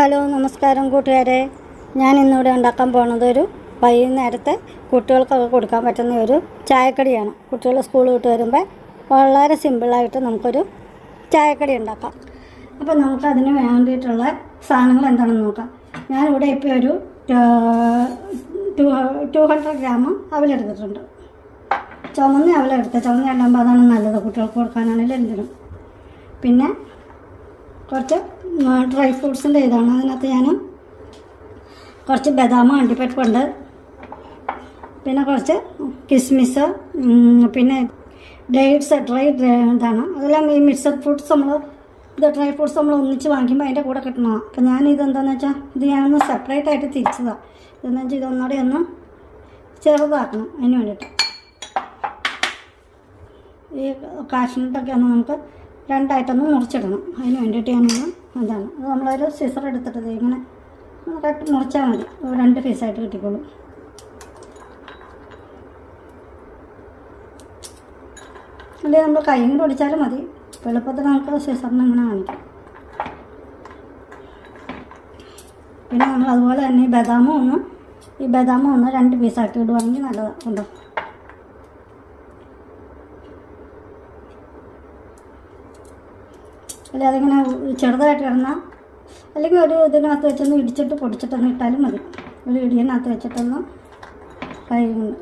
Hello നമസ്കാരം കൂട്ടുകാരെ. ഞാൻ ഇന്നിവിടെ ഉണ്ടാക്കാൻ പോണത് ഒരു വൈകുന്നേരത്തെ കുട്ടികൾക്കൊക്കെ കൊടുക്കാൻ പറ്റുന്ന ഒരു ചായക്കടിയാണ്. കുട്ടികൾ സ്കൂൾ വിട്ട് വരുമ്പോൾ വളരെ സിമ്പിളായിട്ട് നമുക്കൊരു ചായക്കടി ഉണ്ടാക്കാം. അപ്പോൾ നമുക്ക് അതിന് വേണ്ടിയിട്ടുള്ള സാധനങ്ങൾ എന്താണെന്ന് നോക്കാം. ഞാനിവിടെ ഇപ്പോൾ ഒരു ടു ടു ഹൺഡ്രഡ് ഗ്രാം അവലെടുത്തിട്ടുണ്ട്. ചുമന്ന അവലെടുത്ത് ചുമന്ന ഉണ്ടാകുമ്പോൾ അതാണ് നല്ലത് കുട്ടികൾക്ക് കൊടുക്കാനാണെങ്കിലും. എന്തിനും പിന്നെ കുറച്ച് ഡ്രൈ ഫ്രൂട്ട്സിന്റെ ഇതാണ് അതിനകത്ത് ഞാൻ കുറച്ച് ബദാം അണ്ടിപ്പരിപ്പുണ്ട്. പിന്നെ കുറച്ച് കിസ്മിസ് പിന്നെ ഡേറ്റ്സ് ഡ്രൈ ഇതാണ്. അതെല്ലാം ഈ മിക്സഡ് ഫ്രൂട്ട്സ് നമ്മൾ ഇത് ഡ്രൈ ഫ്രൂട്ട്സ് നമ്മൾ ഒന്നിച്ച് വാങ്ങിക്കുമ്പോൾ അതിന്റെ കൂടെ കിട്ടണതാണ് അപ്പം ഞാൻ ഇതെന്താണെന്ന് വെച്ചാൽ ഇത് ഞാനൊന്ന് സെപ്പറേറ്റ് ആയിട്ട് തിരിച്ചതാണ് ഇതെന്ന് വെച്ചാൽ ഇതൊന്നുകൂടെ ഒന്ന് ചെറുതാക്കണം അതിന് വേണ്ടിയിട്ട്. ഈ കാഷ്നട്ടൊക്കെ ഒന്ന് നമുക്ക് രണ്ടായിട്ടൊന്ന് മുറിച്ചിടണം. അതിന് വേണ്ടിയിട്ട് ഞാനൊന്ന് എന്താണ് അത് നമ്മളൊരു സിസർ എടുത്തിട്ട് ഇങ്ങനെ കട്ട് മുറിച്ചാൽ മതി. രണ്ട് പീസായിട്ട് കിട്ടിക്കോളും. അല്ലെങ്കിൽ നമ്മൾ കൈ കൊണ്ട് ഒടിച്ചാലും മതി. എളുപ്പത്തിൽ നമുക്ക് സിസറിന് ഇങ്ങനെ കാണിക്കാം പിന്നെ നമ്മൾ അതുപോലെ തന്നെ ഈ ബദാമും ഒന്ന് ഈ ബദാമും ഒന്ന് രണ്ട് പീസാക്കി ഇടുവാണെങ്കിൽ നല്ലതാണ് ഉണ്ടോ അല്ലെ അതിങ്ങനെ ചെറുതായിട്ട് ഇടുന്ന അല്ലെങ്കിൽ ഒരു ഇതിനകത്ത് വെച്ചൊന്ന് ഇടിച്ചിട്ട് പൊടിച്ചിട്ടൊന്ന് ഇട്ടാലും മതി. ഒരു ഇടിയനകത്ത് വെച്ചിട്ടൊന്ന് കൈ കൊണ്ട്?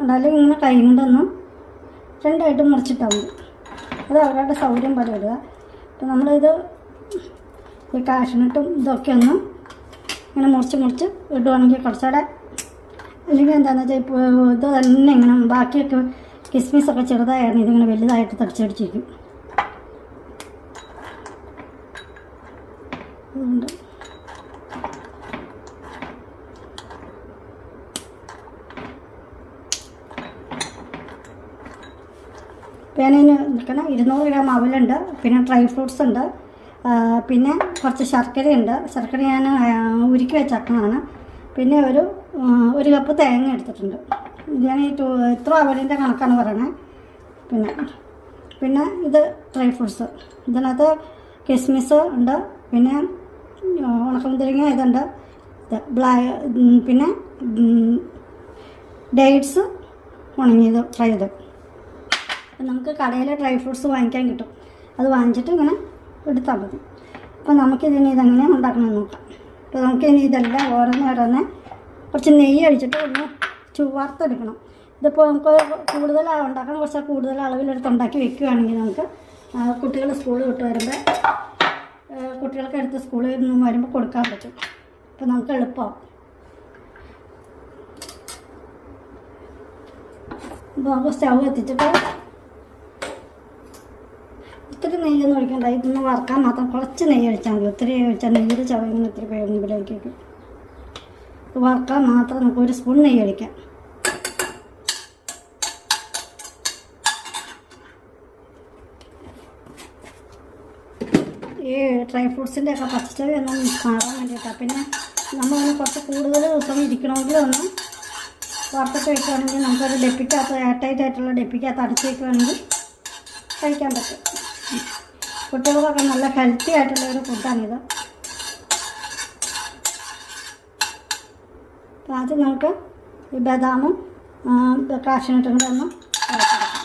അല്ലെങ്കിൽ ഇങ്ങനെ കൈ കൊണ്ടൊന്ന് രണ്ടായിട്ട് മുറിച്ചിട്ടാൽ മതി. അത് അവരുടെ സൗകര്യം പോലെ ഇടുക. അപ്പം നമ്മളിത് ഈ കാഷിനിട്ടും ഇതൊക്കെ ഒന്ന് ഇങ്ങനെ മുറിച്ച് മുറിച്ച് ഇടുവാണെങ്കിൽ കുറച്ചുകൂടെ അല്ലെങ്കിൽ എന്താണെന്ന് വെച്ചാൽ ഇപ്പോൾ ഇത് തന്നെ ഇങ്ങനെ ബാക്കിയൊക്കെ കിസ്മിസൊക്കെ ചെറുതായിരുന്നു ഇതിങ്ങനെ വലുതായിട്ട് തടിച്ചടിച്ചിരിക്കും അതുകൊണ്ട് പിന്നെ നിൽക്കുന്ന ഇരുന്നൂറ് ഗ്രാം അവലുണ്ട് പിന്നെ ഡ്രൈ ഫ്രൂട്ട്സ് ഉണ്ട് പിന്നെ കുറച്ച് ശർക്കരയുണ്ട് ശർക്കര ഞാൻ ഉരുക്കി വെച്ചേക്കണതാണ്. പിന്നെ ഒരു ഒരു കപ്പ് തേങ്ങ എടുത്തിട്ടുണ്ട്. ഞാൻ ഈ ടു ഇത്ര അവലിന്റെ കണക്കാണ് പറയണേ. പിന്നെ പിന്നെ ഇത് ഡ്രൈ ഫ്രൂട്ട്സ്. ഇതിനകത്ത് കിസ്മിസ് ഉണ്ട് പിന്നെ ഉണക്കമുന്തിരിങ്ങ ഇതുണ്ട്. ഇത് ബ്ലാ പിന്നെ ഡേറ്റ്സ് ഉണങ്ങിയത് ഫ്രൈ ചെയ്ത് നമുക്ക് കടയിലെ ഡ്രൈ ഫ്രൂട്ട്സ് വാങ്ങിക്കാൻ കിട്ടും. അത് വാങ്ങിച്ചിട്ട് ഇങ്ങനെ എടുത്താൽ മതി. അപ്പോൾ നമുക്കിതിന് ഇതെങ്ങനെ ഉണ്ടാക്കണം നോക്കാം. അപ്പോൾ നമുക്കിനി ഇതെല്ലാം ഓരോന്ന് ഓരോന്ന് കുറച്ച് നെയ്യ് അടിച്ചിട്ട് ഒന്ന് ചുവാർത്തെടുക്കണം ഇതിപ്പോൾ നമുക്ക് കൂടുതൽ ഉണ്ടാക്കണം കുറച്ച് കൂടുതൽ അളവിലെടുത്ത് ഉണ്ടാക്കി വെക്കുകയാണെങ്കിൽ നമുക്ക് കുട്ടികൾ സ്കൂളിൽ വിട്ട് വരുമ്പോൾ കുട്ടികൾക്ക് എടുത്ത് സ്കൂളിൽ നിന്ന് വരുമ്പോൾ കൊടുക്കാൻ പറ്റും. അപ്പോൾ നമുക്ക് എളുപ്പമാവും അപ്പോൾ നമുക്ക് സ്റ്റൗ എത്തിച്ചിട്ട് നെയ്യൊന്നും ഒഴിക്കണ്ട. ഇതൊന്ന് വറുക്കാൻ മാത്രം കുറച്ച് നെയ്യ് ഒഴിച്ചാൽ മതി. ഒത്തിരി ഒഴിച്ചാൽ നെയ്യ് ചവയൊന്നും ഒത്തിരി കഴിയുമ്പോഴേക്ക് ഇത് വറുക്കാൻ മാത്രം നമുക്ക് ഒരു സ്പൂൺ നെയ്യ് ഒഴിക്കാം. ഈ ഡ്രൈ ഫ്രൂട്ട്സിന്റെ ഒക്കെ പച്ചച്ചവി ഒന്നും മാറാൻ വേണ്ടിയിട്ടാണ് പിന്നെ നമ്മളൊന്ന് കുറച്ച് കൂടുതൽ ദിവസം ഇരിക്കണമെങ്കിൽ ഒന്ന് വറുത്തൊക്കെ വയ്ക്കുകയാണെങ്കിൽ നമുക്കൊരു ഡെപ്പിക്കകത്ത് എയർടൈറ്റ് ആയിട്ടുള്ള ഡെപ്പിക്കകത്ത് അടച്ച് വയ്ക്കുകയാണെങ്കിൽ കഴിക്കാൻ പറ്റും. കുട്ടികൾക്കൊക്കെ നല്ല ഹെൽത്തി ആയിട്ടുള്ള ഒരു ഫുഡാണിത് അപ്പോൾ ആദ്യം നമുക്ക് ഈ ബദാമും കാഷ്യനട്ടും കൂടെ ഒന്ന് വറുത്തെടുക്കാം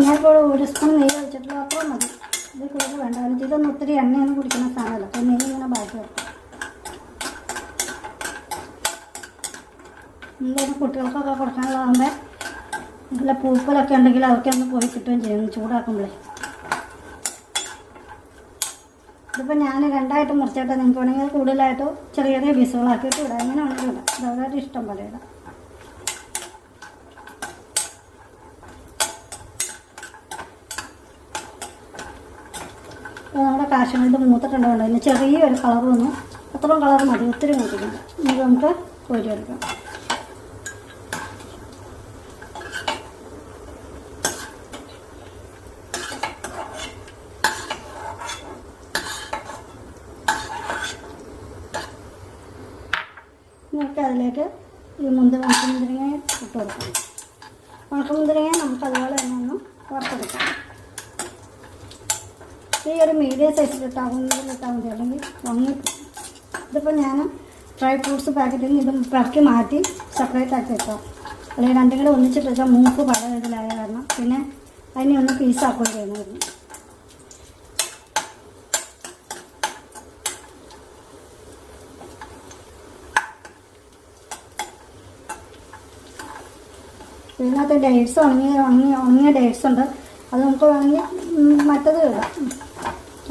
ഞാനിപ്പോൾ ഒരു സ്പൂൺ നെയ്യ് ഒഴിച്ചിട്ട് മാത്രം മതി. ഇത് കൂടുതൽ വേണ്ട. കാരണം ഇതൊന്നും ഒത്തിരി എണ്ണയൊന്നും കുടിക്കുന്ന സാധനമല്ല. അപ്പോൾ നെയ്യ് ഇങ്ങനെ ബാക്കി വെക്കാം. എന്തായാലും കുട്ടികൾക്കൊക്കെ കൊടുക്കാനുള്ളതാകുമ്പോൾ നല്ല പൂപ്പലൊക്കെ ഉണ്ടെങ്കിൽ അവർക്കൊന്ന് പോയി കിട്ടുകയും ചെയ്യും. ചൂടാക്കുമ്പോഴേ. ഇതിപ്പോൾ ഞാൻ രണ്ടായിട്ട് മുറിച്ചിട്ട് നിങ്ങൾക്ക് വേണമെങ്കിൽ കൂടുതലായിട്ട് ചെറിയ ചെറിയ പീസുകളാക്കിയിട്ട് ഇടാം. അങ്ങനെ വേണമെങ്കിൽ ഇടാം. ഇത് അവരവരുടെ ഇഷ്ടം പോലെ ഇടാം. അപ്പോൾ നമ്മുടെ കാശുമലത് മൂത്തിട്ടുണ്ടോണ്ട് അതിന് ചെറിയൊരു കളർ വന്നു. അത്രയും കളർ മതി ഒത്തിരി മൂത്തിട്ടുണ്ട് എന്നിട്ട് നമുക്ക് കോരിയെടുക്കാം. നമുക്ക് അതിലേക്ക് ഈ മുന്തി ഉണക്കമുന്തിരിങ്ങ ഇട്ട് കൊടുക്കാം. ഉണക്കമുന്തിരിങ്ങ നമുക്ക് അതുപോലെ തന്നെ ഒന്ന് വറുത്തെടുക്കാം. ഈ ഒരു മീഡിയം സൈസിലിട്ടാകുന്നതിലിട്ടാൽ മതി അല്ലെങ്കിൽ വന്ന് ഇതിപ്പോൾ ഞാൻ ഡ്രൈ ഫ്രൂട്ട്സ് പാക്കറ്റിൽ നിന്ന് ഇത് പിറക്കി മാറ്റി സെപ്പറേറ്റ് ആക്കി വെക്കാം. അല്ലെങ്കിൽ രണ്ടും കൂടെ ഒന്നിച്ചിട്ട് വെച്ചാൽ മൂക്ക് പല ഇതിലായ കാരണം പിന്നെ അതിനെ ഒന്ന് പീസാക്കുകയും ചെയ്യുന്നതായിരുന്നു. ഇതിനകത്ത് ഡേറ്റ്സ് ഉണങ്ങിയ ഉണങ്ങിയ ഉണങ്ങിയ ഡേറ്റ്സ് ഉണ്ട്. അത് നമുക്ക് വേണമെങ്കിൽ മറ്റത് ഇടാം.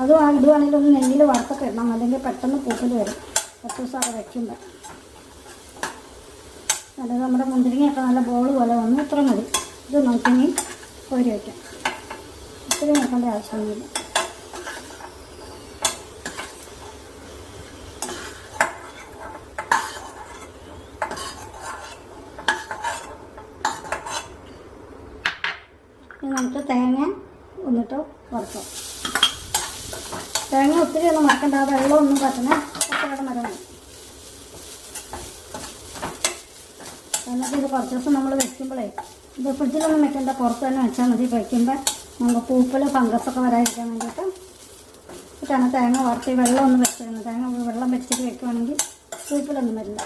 അതും ഇടുവാണെങ്കിൽ ഒന്ന് നെല്ലിൽ വറുത്തൊക്കെ ഇടണം. അല്ലെങ്കിൽ പെട്ടെന്ന് പൂക്കൽ വരും. പത്ത് ദിവസം അവിടെ വയ്ക്കുമ്പോൾ അത് നമ്മുടെ മുന്തിരിങ്ങയൊക്കെ നല്ല ബോൾ പോലെ വന്നു ഇത്ര മതി. ഇത് നമുക്കിനി കോരി വയ്ക്കാം ഇത്രയും നോക്കേണ്ട ആവശ്യമൊന്നുമില്ല. നമുക്ക് തേങ്ങ ഒന്നിട്ട് വറുക്കാം. തേങ്ങ ഒത്തിരി ഒന്നും മറക്കണ്ട ആ വെള്ളമൊന്നും പറ്റണേ ഒത്തിരി മരണം എന്നിട്ട് ഇത് കുറച്ച് ദിവസം നമ്മൾ വെക്കുമ്പോഴേ ഇത് ഫ്രിഡ്ജിലൊന്നും വെക്കണ്ട പുറത്ത് തന്നെ വെച്ചാൽ മതി. വയ്ക്കുമ്പോൾ നമുക്ക് പൂപ്പൽ ഫംഗസൊക്കെ വരാതിരിക്കാൻ വേണ്ടിയിട്ട് ഇട്ടാണ് തേങ്ങ വറുത്ത് ഈ വെള്ളം ഒന്ന് വെച്ചിരുന്നത് തേങ്ങ വെള്ളം വെച്ചിട്ട് വെക്കുവാണെങ്കിൽ പൂപ്പലൊന്നും വരില്ല.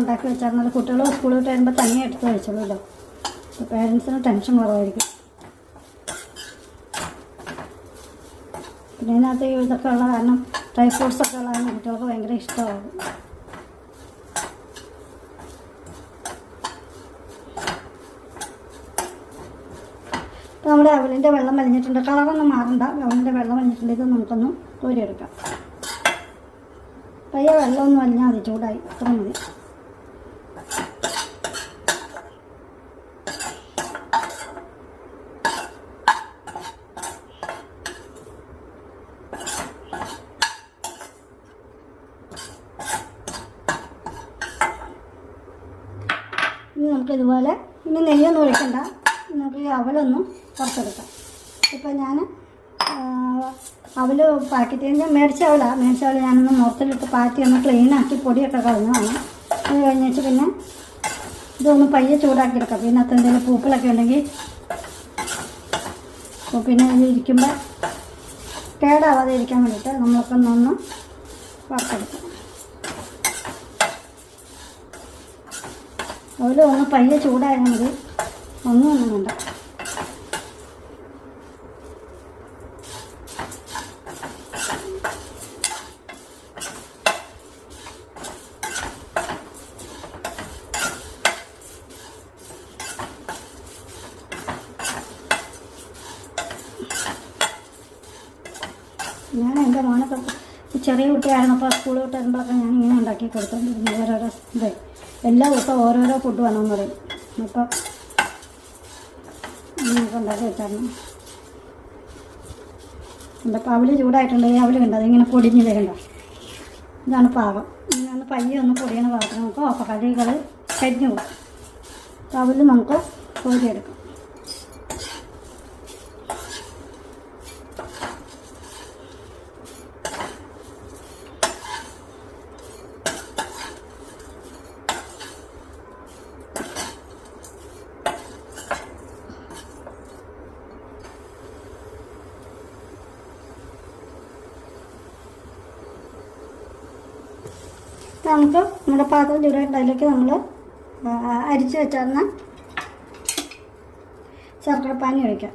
ഉണ്ടാക്കി വെച്ചാൽ കുട്ടികൾ സ്കൂളിൽ വിട്ട് വരുമ്പോൾ തന്നെ എടുത്ത് കഴിച്ചോളൂല്ലോ അപ്പോൾ പേരൻസിന് ടെൻഷൻ കുറവായിരിക്കും. പിന്നെ ഈ ഇതൊക്കെ ഉള്ള കാരണം ഡ്രൈ ഫ്രൂട്ട്സ് ഒക്കെ ഉള്ള കാരണം കുട്ടികൾക്ക് ഭയങ്കര ഇഷ്ടമാകും ഇപ്പോൾ നമ്മുടെ അവലിന്റെ വെള്ളം വലിഞ്ഞിട്ടുണ്ട് കളറൊന്നും മാറണ്ട. അവലിന്റെ വെള്ളം വലിഞ്ഞിട്ടുണ്ട് ഇത് നമുക്കൊന്ന് കോരിയെടുക്കാം. പയ്യ വെള്ളമൊന്നും വലിഞ്ഞാൽ മതി. ചൂടായി. അത്ര മതി ഇനി നമുക്ക് ഇതുപോലെ ഇനി നെയ്യൊന്നും ഒഴിക്കണ്ട. നമുക്ക് ഈ അവലൊന്നും പുറത്തെടുക്കാം. ഇപ്പം ഞാൻ അവൽ പാക്കറ്റിൽ നിന്ന് മേടിച്ച അവല. മേടിച്ച അവല ഞാനൊന്ന് മുറത്തിലിട്ട് പാറ്റി ഒന്ന് ക്ലീനാക്കി പൊടിയൊക്കെ കളഞ്ഞതാണ്. അത് കഴിഞ്ഞിട്ട് പിന്നെ ഇതൊന്ന് പയ്യെ ചൂടാക്കി എടുക്കാം പിന്നെ അത്ര എന്തെങ്കിലും പൂക്കളൊക്കെ ഉണ്ടെങ്കിൽ പിന്നെ ഇരിക്കുമ്പോൾ കേടാവാതെ ഇരിക്കാൻ വേണ്ടിയിട്ട് നമ്മളൊക്കെ ഒന്ന് വറുത്തെടുക്കാം. അവൽ ഒന്ന് പയ്യെ ചൂടായാൽ മതി ഒന്നും ഒന്നും വേണ്ട ഞാൻ എന്റെ മോനൊക്കെ ചെറിയ കുട്ടിയായിരുന്നപ്പോൾ സ്കൂളിൽ വിട്ട് വരുമ്പോഴൊക്കെ ഞാൻ ഇങ്ങനെ ഉണ്ടാക്കി കൊടുത്തോണ്ടിരുന്നു ഓരോരോ ഇത്. എല്ലാ ദിവസവും ഓരോരോ ഫുഡ് വേണമെന്ന് പറയും. അപ്പോൾ ഇങ്ങനെയൊക്കെ ഉണ്ടാക്കി വെച്ചായിരുന്നു എന്റെ അവൽ ചൂടായിട്ടുണ്ട് ഈ അവൽ കണ്ടത് ഇങ്ങനെ പൊടിഞ്ഞ് വരണ്ട. ഇതാണ് പാകം ഇങ്ങനെ പയ്യെ ഒന്ന് പൊടിയണ പാത്രം. നമുക്ക് ഓപ്പ കഴുകൾ കരിഞ്ഞു പോകും. അപ്പം അവൽ നമുക്ക് കോരിയെടുക്കാം നമുക്ക് നമ്മുടെ പാത്രം ചൂടായിട്ട് അതിലേക്ക് നമ്മൾ അരിച്ചു വെച്ചിരുന്ന ശർക്കര പാനി ഒഴിക്കാം.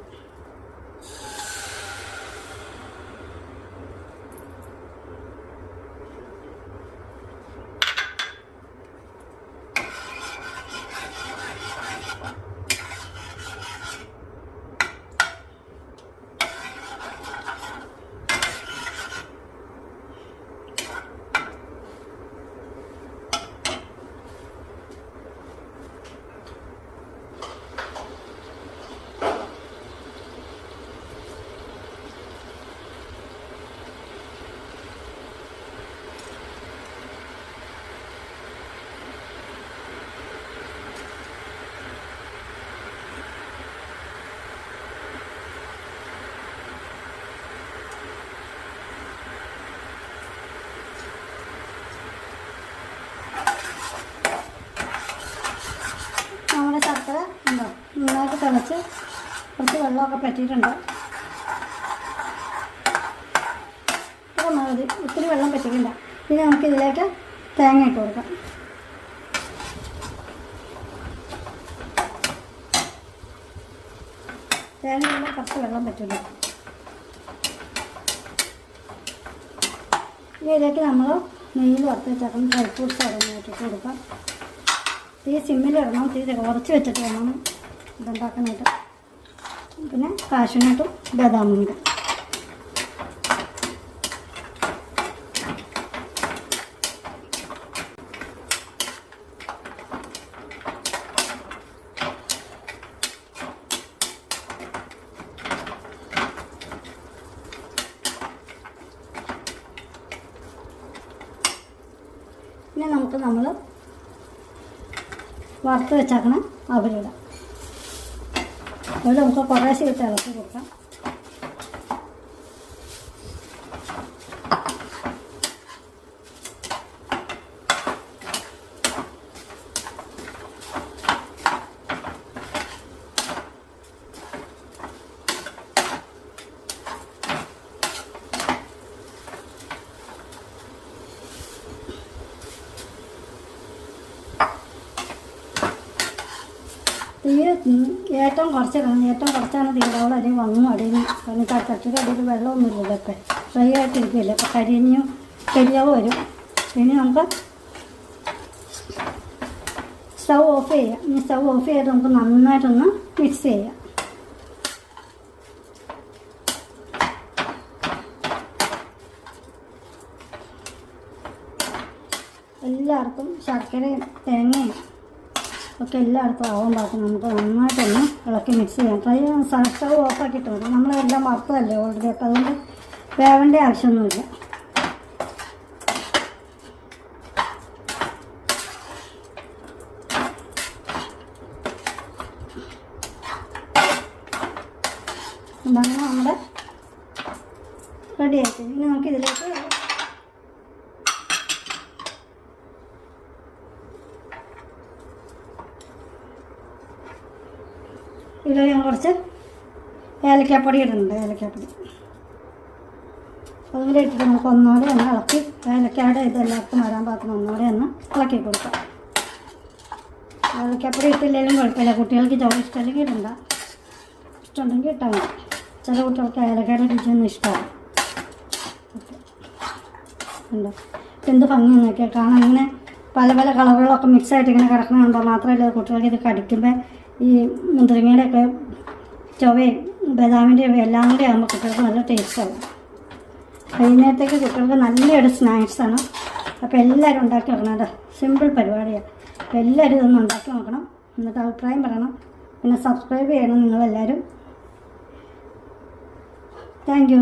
വെള്ളമൊക്കെ പറ്റിയിട്ടുണ്ട്. മതി ഒത്തിരി വെള്ളം പറ്റിക്കണ്ട ഇനി നമുക്കിതിലേക്ക് തേങ്ങ ഇട്ട് കൊടുക്കാം. തേങ്ങയെല്ലാം കുറച്ച് വെള്ളം പറ്റില്ല ഇനി ഇതിലേക്ക് നമ്മൾ നെയ്യിൽ വറുത്ത് വെച്ചേക്കണം. ഡ്രൈ ഫ്രൂട്ട്സ് ഇറങ്ങി കൊടുക്കാം. തീ സിമ്മിലിടണം. തീ കുറച്ച് വെച്ചിട്ട് വേണം ഇതുണ്ടാക്കാനായിട്ട്. പിന്നെ കാശുനട്ടും ബദാമും ഉണ്ട് പിന്നെ നമുക്ക് നമ്മൾ വറുത്ത് വെച്ചാക്കണം അവരിടാം. അവിടെ നമുക്ക് കുറേശ്ശെ ഇട്ട് ഇളക്കി കൊടുക്കാം ഏറ്റവും കുറച്ച് ഏറ്റവും കുറച്ചാണ് തീരാവുള്ള അരി വന്നു അടിഞ്ഞു കാരണം തട്ടിയുടെ അടിയിൽ വെള്ളമൊന്നുമില്ല ഇതൊക്കെ. ഫ്രൈ ആയിട്ടിരിക്കില്ല അപ്പോൾ കരിഞ്ഞു കരിയാവ് വരും. ഇനി നമുക്ക് സ്റ്റൗ ഓഫ് ചെയ്യാം. ഇനി സ്റ്റൗ ഓഫ് ചെയ്ത് നമുക്ക് നന്നായിട്ടൊന്ന് മിക്സ് ചെയ്യാം. എല്ലാവർക്കും ശർക്കരയും തേങ്ങയും ഒക്കെ എല്ലായിടത്തും ആവാൻ പാകത്തിന് നമുക്ക് നന്നായിട്ടൊന്ന് ഇളക്കി മിക്സ് ചെയ്യാം. ഫ്രൈ സ്റ്റവ് ഓഫാക്കിയിട്ട് മതി നമ്മളെല്ലാം വറുത്തതല്ലേ ഓൾറെഡി അപ്പോൾ അതുകൊണ്ട് വേവേണ്ട ആവശ്യമൊന്നുമില്ല. നമ്മുടെ റെഡിയായിട്ട് ഇനി നമുക്ക് ഇതിലേക്ക് ഇതിൽ ഞാൻ കുറച്ച് ഏലക്കാപ്പൊടി ഇടുന്നുണ്ട് ഏലക്കാപ്പൊടി. അതുപോലെ ഇട്ടിട്ട് നമുക്ക് ഒന്നുകൂടെ ഒന്ന് ഇളക്കി ഏലക്കാടെ ഇത് എല്ലാവർക്കും വരാൻ പാകത്തിന് ഒന്നുകൂടെ ഒന്ന് ഇളക്കി കൊടുക്കാം. ഏലക്കാപ്പൊടി ഇട്ടില്ലെങ്കിലും കുഴപ്പമില്ല. കുട്ടികൾക്ക് ചോറ് ഇഷ്ടമല്ലെങ്കിൽ ഇടണ്ട. ഇഷ്ടമുണ്ടെങ്കിൽ ഇട്ടാൽ മതി. ചില കുട്ടികൾക്ക് ഏലക്കാട് രുചിയൊന്നും ഇഷ്ടമാണ് ഉണ്ടോ? എന്ത് ഭംഗി നോക്കിയാൽ കാണാൻ ഇങ്ങനെ പല പല കളറുകളൊക്കെ മിക്സ് ആയിട്ട് ഇങ്ങനെ കിടക്കുന്നുണ്ടോ മാത്രമല്ല കുട്ടികൾക്ക് ഇത് കടിക്കുമ്പോൾ ഈ മുന്തിരിങ്ങയുടെ ഒക്കെ ചൊവയും ബദാമിന്റെയും എല്ലാം കൂടി ആകുമ്പോൾ കുട്ടികൾക്ക് നല്ല ടേസ്റ്റാവും വൈകുന്നേരത്തേക്ക് കുട്ടികൾക്ക് നല്ലൊരു സ്നാക്സാണ് അപ്പോൾ എല്ലാവരും ഉണ്ടാക്കി നോക്കണം സിമ്പിൾ പരിപാടിയാണ് അപ്പോൾ എല്ലാവരും ഇതൊന്ന് ഉണ്ടാക്കി നോക്കണം. എന്നിട്ട് അഭിപ്രായം പറയണം. പിന്നെ സബ്സ്ക്രൈബ് ചെയ്യണം നിങ്ങളെല്ലാവരും. താങ്ക്